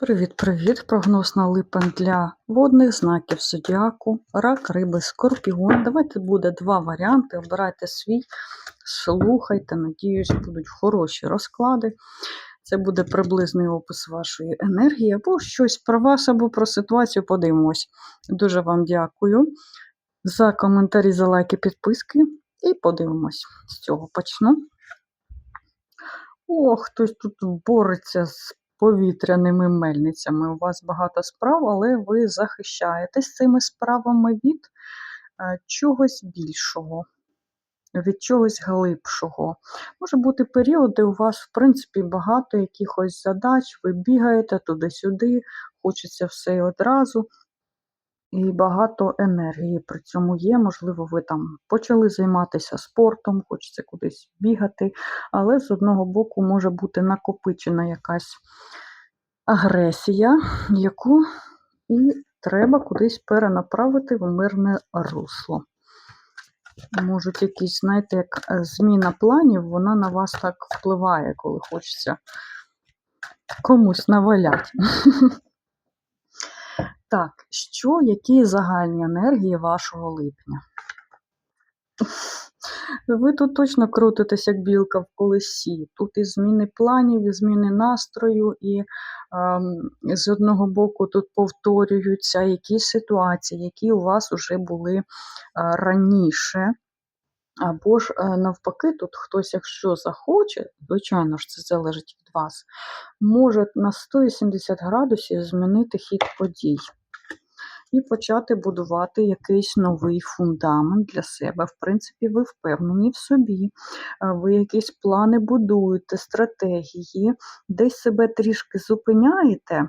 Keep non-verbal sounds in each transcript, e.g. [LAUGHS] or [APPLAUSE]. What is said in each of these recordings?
Привіт-привіт! Прогноз на липень для водних знаків зодіаку, рак, риби, скорпіон. Давайте буде два варіанти. Обирайте свій, слухайте, надіюсь, будуть хороші розклади. Це буде приблизний опис вашої енергії, або щось про вас, або про ситуацію. Подивимось. Дуже вам дякую за коментарі, за лайки, підписки. І подивимось. З цього почну. О, хтось тут бореться з повітряними мельницями. У вас багато справ, але ви захищаєтесь цими справами від е, чогось більшого, від чогось глибшого. Може бути період, де у вас, в принципі, багато якихось задач, ви бігаєте туди-сюди, хочеться все одразу. І багато енергії при цьому є. Можливо, ви там почали займатися спортом, хочеться кудись бігати, але з одного боку може бути накопичена якась агресія, яку і треба кудись перенаправити в мирне русло. Можуть якісь, знаєте, як зміна планів, вона на вас так впливає, коли хочеться комусь наваляти. [LAUGHS] Так, що, які загальні енергії вашого липня? Ви тут точно крутитесь, як білка в колесі. Тут і зміни планів, і зміни настрою, і ем, з одного боку тут повторюються якісь ситуації, які у вас вже були е, раніше. Або ж, е, навпаки, тут хтось, якщо захоче, звичайно ж, це залежить від вас, може на 180 градусів змінити хід подій і почати будувати якийсь новий фундамент для себе. В принципі, ви впевнені в собі, ви якісь плани будуєте, стратегії, десь себе трішки зупиняєте,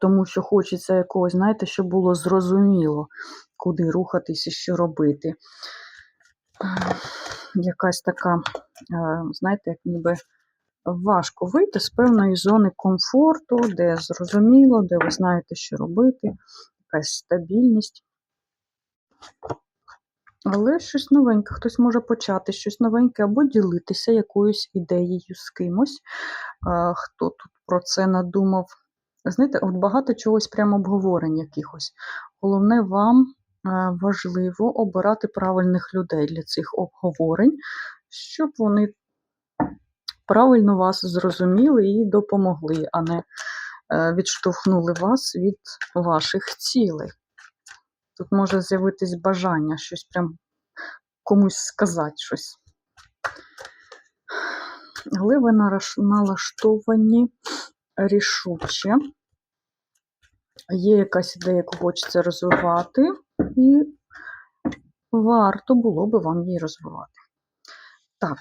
тому що хочеться якогось, знаєте, щоб було зрозуміло, куди рухатись і що робити. Якась така, знаєте, як ніби. Важко вийти з певної зони комфорту, де зрозуміло, де ви знаєте, що робити, якась стабільність. Але щось новеньке, хтось може почати щось новеньке або ділитися якоюсь ідеєю з кимось, хто тут про це надумав. Знаєте, от багато чогось прямо обговорень якихось. Головне, вам важливо обирати правильних людей для цих обговорень, щоб вони правильно вас зрозуміли і допомогли, а не е, відштовхнули вас від ваших цілей. Тут може з'явитись бажання щось прям комусь сказати щось. Але ви налаштовані рішуче. Є якась ідея, яку хочеться розвивати, і варто було би вам її розвивати. Так,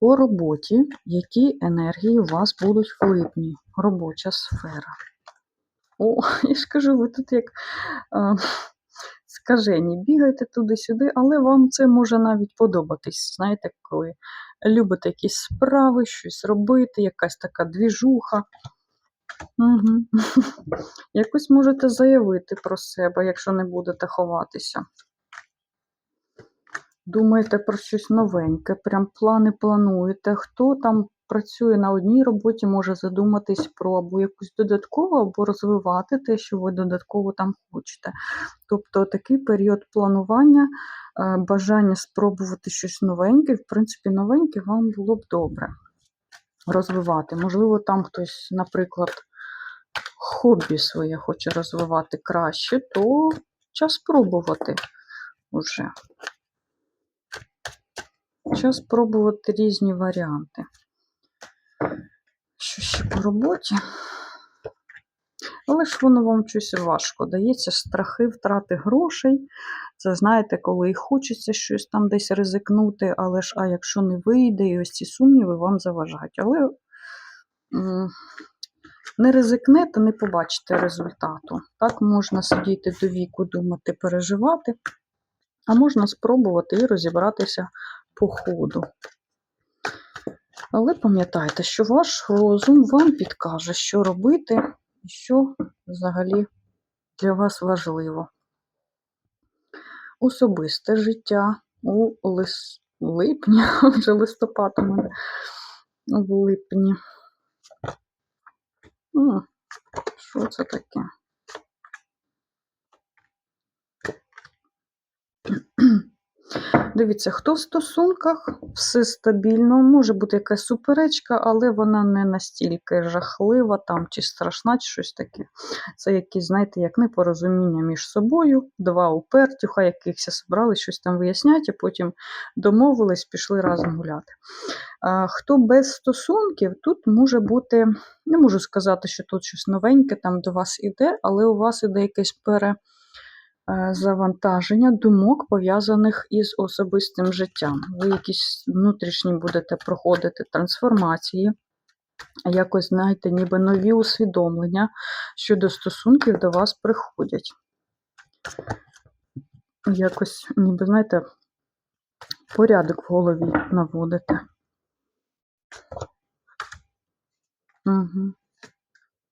по роботі, які енергії у вас будуть в? Робоча сфера. О, [LAUGHS] я ж кажу, ви тут як а, скажені, бігаєте туди-сюди, але вам це може навіть подобатись. Знаєте, коли любите якісь справи, щось робити, якась така двіжуха. Угу. [LAUGHS] Якось можете заявити про себе, якщо не будете ховатися. Думаєте про щось новеньке, прям плани плануєте. Хто там працює на одній роботі, може задуматись про або якусь додаткову, або розвивати те, що ви додатково там хочете. Тобто такий період планування, е, бажання спробувати щось новеньке, в принципі, новеньке вам було б добре розвивати. Можливо, там хтось, наприклад, хобі своє хоче розвивати краще, то час спробувати вже. Час спробувати різні варіанти. Що ще по роботі? Але ж воно вам щось важко дається, страхи втрати грошей. Це знаєте, коли і хочеться щось там десь ризикнути, але ж, а якщо не вийде, і ось ці сумніви вам заважають. Але не ризикнете, не побачите результату. Так, можна сидіти до віку, думати, переживати, а можна спробувати і розібратися по. Але пам'ятайте, що ваш розум вам підкаже, що робити і що взагалі для вас важливо. Особисте життя у лис... липні, [LAUGHS] вже листопад у мене в липні. Що це таке? Дивіться, хто в стосунках, все стабільно, може бути якась суперечка, але вона не настільки жахлива там, чи страшна, чи щось таке. Це якісь, знаєте, як непорозуміння між собою, два упертюха, якихось зібрали, щось там вияснять, і потім домовились, пішли разом гуляти. А, хто без стосунків, тут може бути, не можу сказати, що тут щось новеньке там до вас іде, але у вас іде якесь пере завантаження думок, пов'язаних із особистим життям. Ви якісь внутрішні будете проходити трансформації, якось, знаєте, ніби нові усвідомлення щодо стосунків до вас приходять. Якось, ніби, знаєте, порядок в голові наводите. Угу.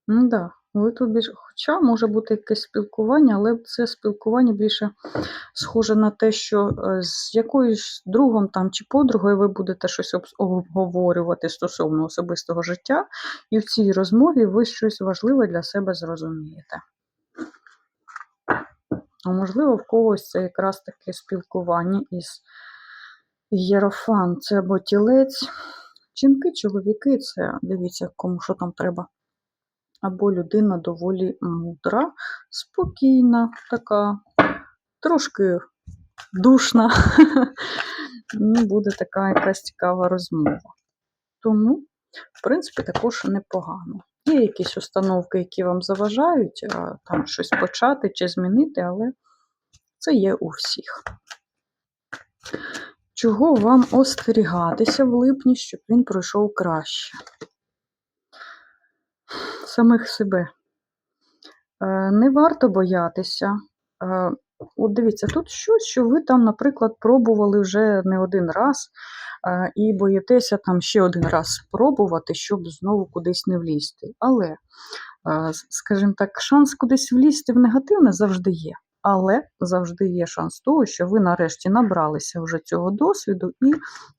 Ну да, ви тут більше, хоча може бути якесь спілкування, але це спілкування більше схоже на те, що е, з якоюсь другом там чи подругою ви будете щось обговорювати стосовно особистого життя, і в цій розмові ви щось важливе для себе зрозумієте. А можливо, в когось це якраз таке спілкування із Єрофан, це або тілець. Жінки, чоловіки, це дивіться, кому що там треба. Або людина доволі мудра, спокійна, така, трошки душна. [LAUGHS] Ну, буде така якась цікава розмова. Тому, в принципі, також непогано. Є якісь установки, які вам заважають там щось почати чи змінити, але це є у всіх. Чого вам остерігатися в липні, щоб він пройшов краще? Самих себе. Е, Не варто боятися. Е, От дивіться, тут щось, що ви там, наприклад, пробували вже не один раз, е, і боїтеся там ще один раз спробувати, щоб знову кудись не влізти. Але, скажімо так, шанс кудись влізти в негативне завжди є. Але завжди є шанс того, що ви нарешті набралися вже цього досвіду і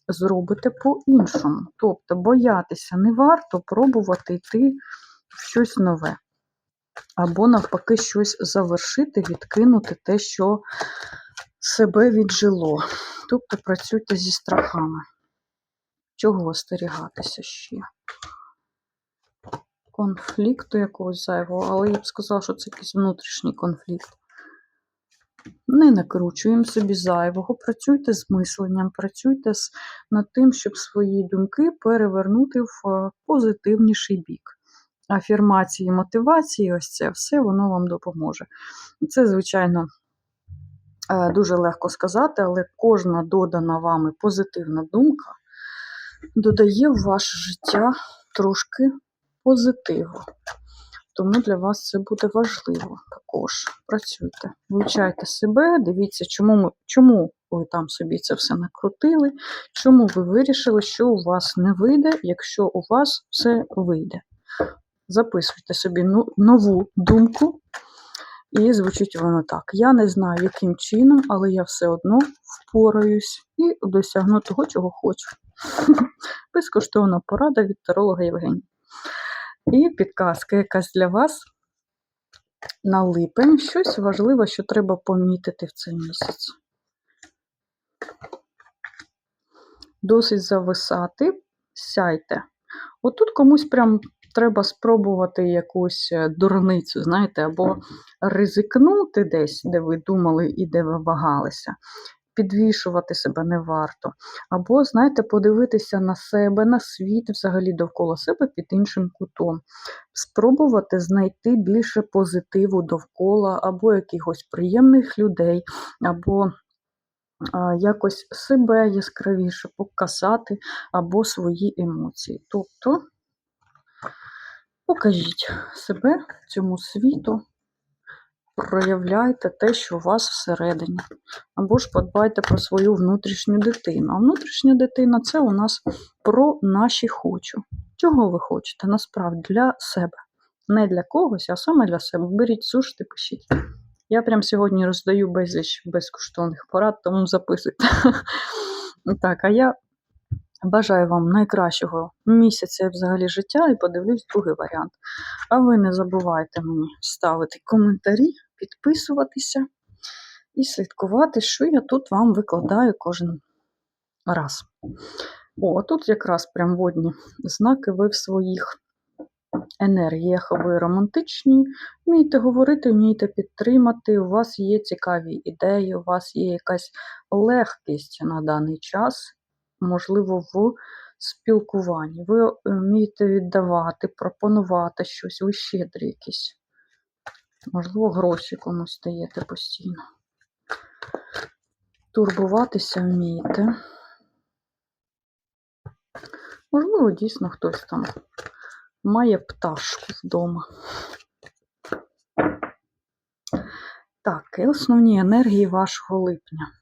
зробите по-іншому. Тобто боятися не варто пробувати йти щось нове. Або навпаки щось завершити, відкинути те, що себе віджило. Тобто працюйте зі страхами. Чого остерігатися ще? Конфлікту якогось зайвого, але я б сказала, що це якийсь внутрішній конфлікт. Не накручуємо собі зайвого, працюйте з мисленням, працюйте над тим, щоб свої думки перевернути в е, позитивніший бік. Афірмації, мотивації, ось це все воно вам допоможе. Це, звичайно, е, дуже легко сказати, але кожна додана вами позитивна думка додає в ваше життя трошки позитиву. Тому для вас це буде важливо також. Працюйте, вивчайте себе, дивіться, чому, ми, чому ви там собі це все накрутили, чому ви вирішили, що у вас не вийде, якщо у вас все вийде. Записуйте собі ну- нову думку, і звучить воно так. Я не знаю, яким чином, але я все одно впораюсь і досягну того, чого хочу. [LAUGHS] Безкоштовна порада від таролога Євгенія. І підказка якась для вас на липень. Щось важливе, що треба помітити в цей місяць. Досить зависати, сяйте. Отут комусь прям треба спробувати якусь е, дурницю, знаєте, або ризикнути десь, де ви думали і де ви вагалися. Підвішувати себе не варто. Або, знаєте, подивитися на себе, на світ взагалі довкола себе під іншим кутом. Спробувати знайти більше позитиву довкола, або якихось приємних людей, або а, якось себе яскравіше показати, або свої емоції. Тобто покажіть себе цьому світу, проявляйте те, що у вас всередині. Або ж подбайте про свою внутрішню дитину. А внутрішня дитина це у нас про наші хочу. Чого ви хочете? Насправді для себе. Не для когось, а саме для себе. Беріть сушити, пишіть. Я прям сьогодні роздаю безліч безкоштовних порад, тому записуйте. [LAUGHS] Так, а я Бажаю вам найкращого місяця і взагалі життя і подивлюсь другий варіант. А ви не забувайте мені ставити коментарі, підписуватися і слідкувати, що я тут вам викладаю кожен раз. О, тут якраз прям водні знаки, ви в своїх енергіях, ви романтичні, вмієте говорити, вмієте підтримати, у вас є цікаві ідеї, у вас є якась легкість на даний час, можливо, в спілкуванні. Ви вмієте віддавати, пропонувати щось, ви щедрі якісь. Можливо, гроші комусь даєте постійно. Турбуватися вмієте. Можливо, дійсно хтось там має пташку вдома. Так, і основні енергії вашого липня.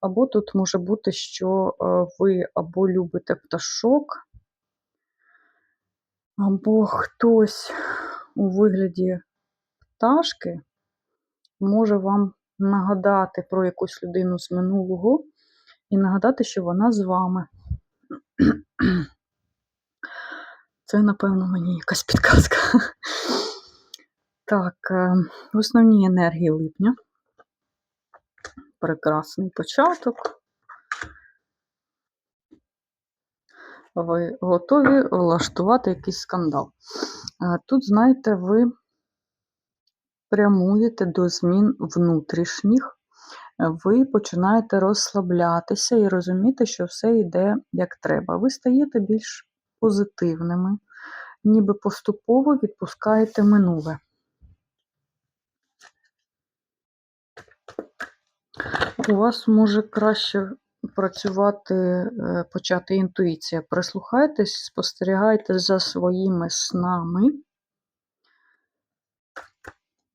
Або тут може бути, що е, ви або любите пташок, або хтось у вигляді пташки може вам нагадати про якусь людину з минулого і нагадати, що вона з вами. Це, напевно, мені якась [LAUGHS] підказка. Так, е, основні енергії липня. Прекрасний початок. Ви готові влаштувати якийсь скандал. Е, Тут, знаєте, ви прямуєте до змін внутрішніх, ви починаєте розслаблятися і розуміти, що все йде як треба. Ви стаєте більш позитивними, ніби поступово відпускаєте минуле. У вас може краще працювати, е, почати інтуїція. Прислухайтесь, спостерігайте за своїми снами.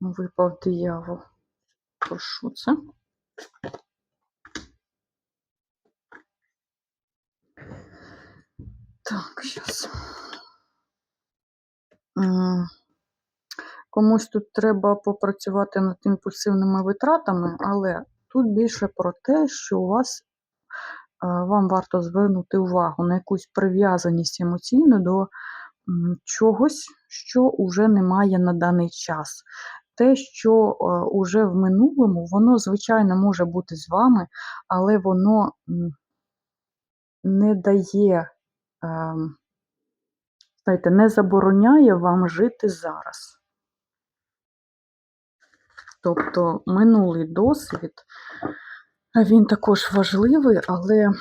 Випав диявол. Прошу це. Так, зараз. Комусь тут треба попрацювати над імпульсивними витратами, але тут більше про те, що у вас е, вам варто звернути увагу на якусь прив'язаність емоційну до чогось, що вже немає на даний час. Те, що вже в минулому, воно, звичайно, може бути з вами, але воно не дає, ем, знаєте, не забороняє вам жити зараз. Тобто минулий досвід, він також важливий, але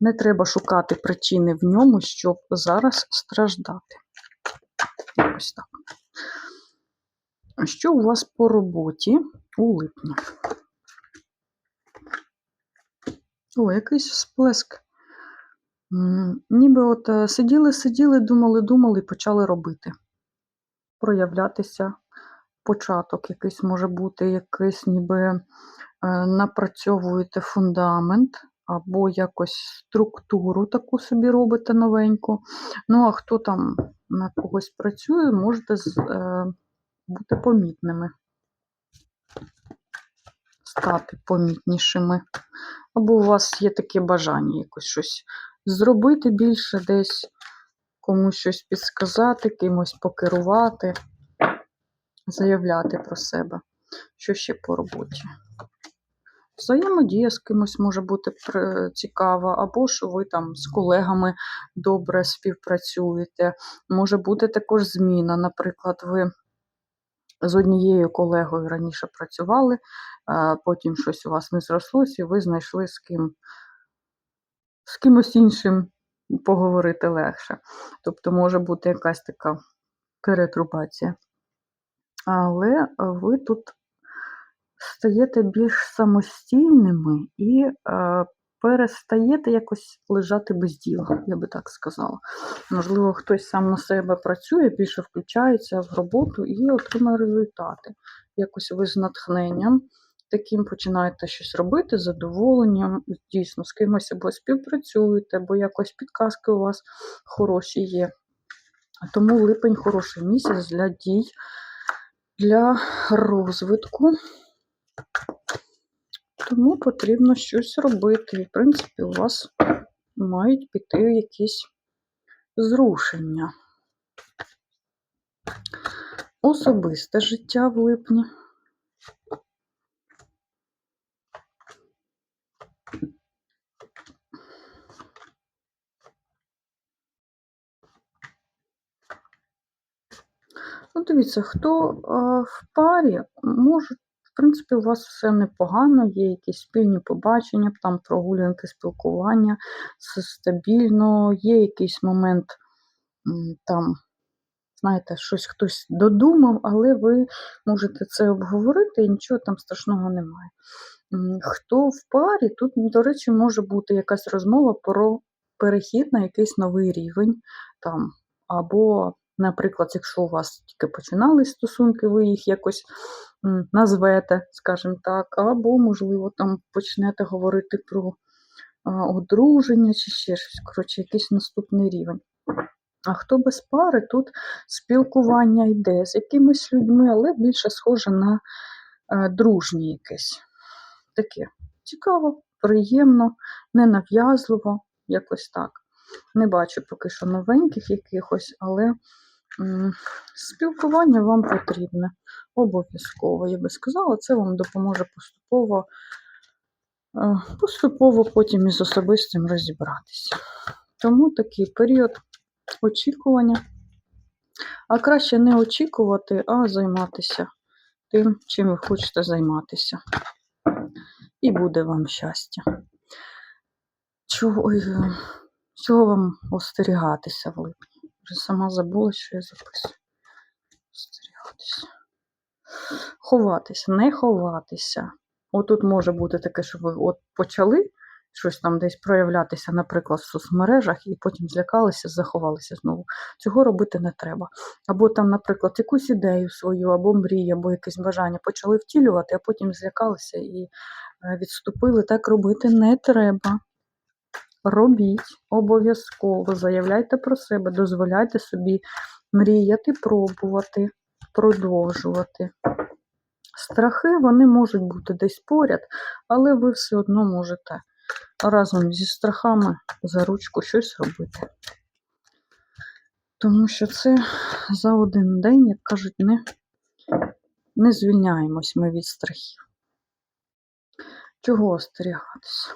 не треба шукати причини в ньому, щоб зараз страждати. Ось так. Що у вас по роботі у липні? О, якийсь всплеск. Ніби от е, сиділи, сиділи, думали, думали і почали робити. Проявлятися. Початок якийсь може бути, якийсь ніби е, напрацьовуєте фундамент, або якось структуру таку собі робите новеньку. Ну, а хто там на когось працює, можете е, бути помітними, стати помітнішими. Або у вас є таке бажання якось щось зробити більше десь, комусь щось підсказати, кимось покерувати, заявляти про себе. Що ще по роботі? Взаємодія з кимось може бути цікава, або що ви там з колегами добре співпрацюєте. Може бути також зміна. Наприклад, ви з однією колегою раніше працювали, потім щось у вас не зрослось, і ви знайшли з ким з кимось іншим поговорити легше. Тобто може бути якась така перетрубація. Але ви тут стаєте більш самостійними і е, перестаєте якось лежати без діла, я би так сказала. Можливо, хтось сам на себе працює, більше включається в роботу і отримає результати. Якось ви з натхненням таким починаєте щось робити, з задоволенням, дійсно, з кимось або співпрацюєте, або якось підказки у вас хороші є. Тому липень хороший місяць для дій, для розвитку. Тому потрібно щось робити. І, в принципі, у вас мають піти якісь зрушення. Особисте життя в липні. Ну, дивіться, хто е, в парі, може, в принципі, у вас все непогано, є якісь спільні побачення, там прогулянки, спілкування, все стабільно, є якийсь момент, там, знаєте, щось хтось додумав, але ви можете це обговорити і нічого там страшного немає. Хто в парі, тут, до речі, може бути якась розмова про перехід на якийсь новий рівень, там, або, наприклад, якщо у вас тільки починались стосунки, ви їх якось назвете, скажімо так, або, можливо, там почнете говорити про одруження чи ще щось, коротше, якийсь наступний рівень. А хто без пари, тут спілкування йде з якимись людьми, але більше схоже на е, дружні якесь. Таке цікаво, приємно, ненав'язливо, якось так. Не бачу поки що новеньких якихось, але спілкування вам потрібне. Обов'язково, я би сказала, це вам допоможе поступово, е, поступово потім із особистим розібратися. Тому такий період очікування. А краще не очікувати, а займатися тим, чим ви хочете займатися. І буде вам щастя. Чого, е, чого вам остерігатися в липні? Вже сама забула, що я записую. Остерігатися. Ховатися, не ховатися. Отут може бути таке, що ви от почали щось там десь проявлятися, наприклад, в соцмережах, і потім злякалися, заховалися знову. Цього робити не треба. Або там, наприклад, якусь ідею свою, або мрію, або якесь бажання почали втілювати, а потім злякалися і е, відступили. Так робити не треба. Робіть обов'язково, заявляйте про себе, дозволяйте собі мріяти, пробувати, продовжувати. Страхи вони можуть бути десь поряд, але ви все одно можете разом зі страхами за ручку щось робити. Тому що це за один день, як кажуть, не, не звільняємось ми від страхів. Чого остерігатися?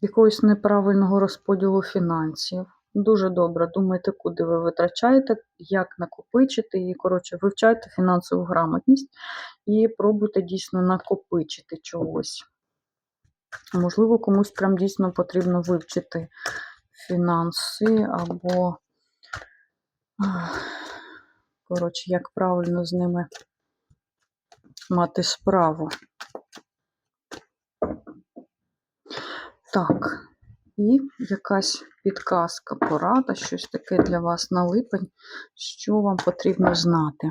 Якогось неправильного розподілу фінансів. Дуже добре думайте, куди ви витрачаєте, як накопичити, і, коротше, вивчайте фінансову грамотність і пробуйте дійсно накопичити чогось. Можливо, комусь прям дійсно потрібно вивчити фінанси або, коротше, як правильно з ними мати справу. Так, і якась підказка, порада, щось таке для вас на липень, що вам потрібно знати.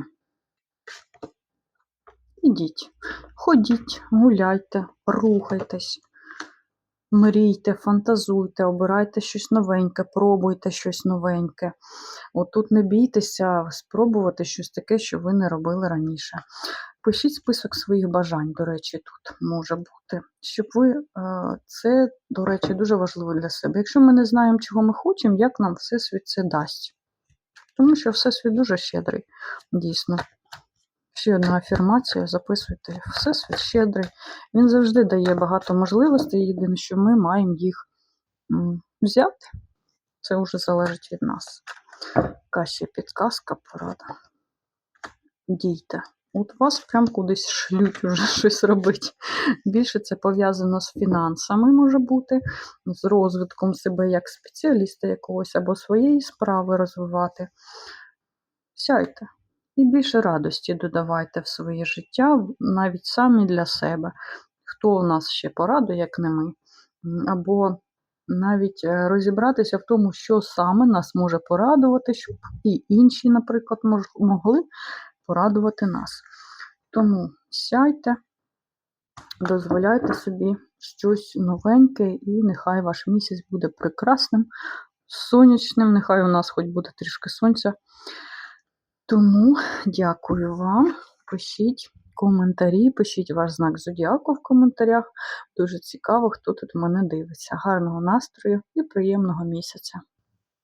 Ідіть, ходіть, гуляйте, рухайтесь, мрійте, фантазуйте, обирайте щось новеньке, пробуйте щось новеньке. Отут не бійтеся спробувати щось таке, що ви не робили раніше. Пишіть список своїх бажань, до речі, тут може бути, щоб ви е, це, до речі, дуже важливо для себе. Якщо ми не знаємо, чого ми хочемо, як нам Всесвіт це дасть. Тому що Всесвіт дуже щедрий, дійсно. Ще одна афірмація, записуйте. Всесвіт щедрий. Він завжди дає багато можливостей, єдине, що ми маємо їх взяти. Це вже залежить від нас. Яка підказка, порада. Дійте. От вас прям кудись шлють уже [LAUGHS] щось робити. Більше це пов'язано з фінансами, може бути, з розвитком себе як спеціаліста якогось або своєї справи розвивати. Сяйте. І більше радості додавайте в своє життя, навіть самі для себе. Хто у нас ще порадує, як не ми. Або навіть е, розібратися в тому, що саме нас може порадувати, щоб і інші, наприклад, могли порадувати нас. Тому сяйте, дозволяйте собі щось новеньке, і нехай ваш місяць буде прекрасним, сонячним, нехай у нас хоч буде трішки сонця. Тому дякую вам. Пишіть коментарі, пишіть ваш знак зодіаку в коментарях. Дуже цікаво, хто тут мене дивиться. Гарного настрою і приємного місяця!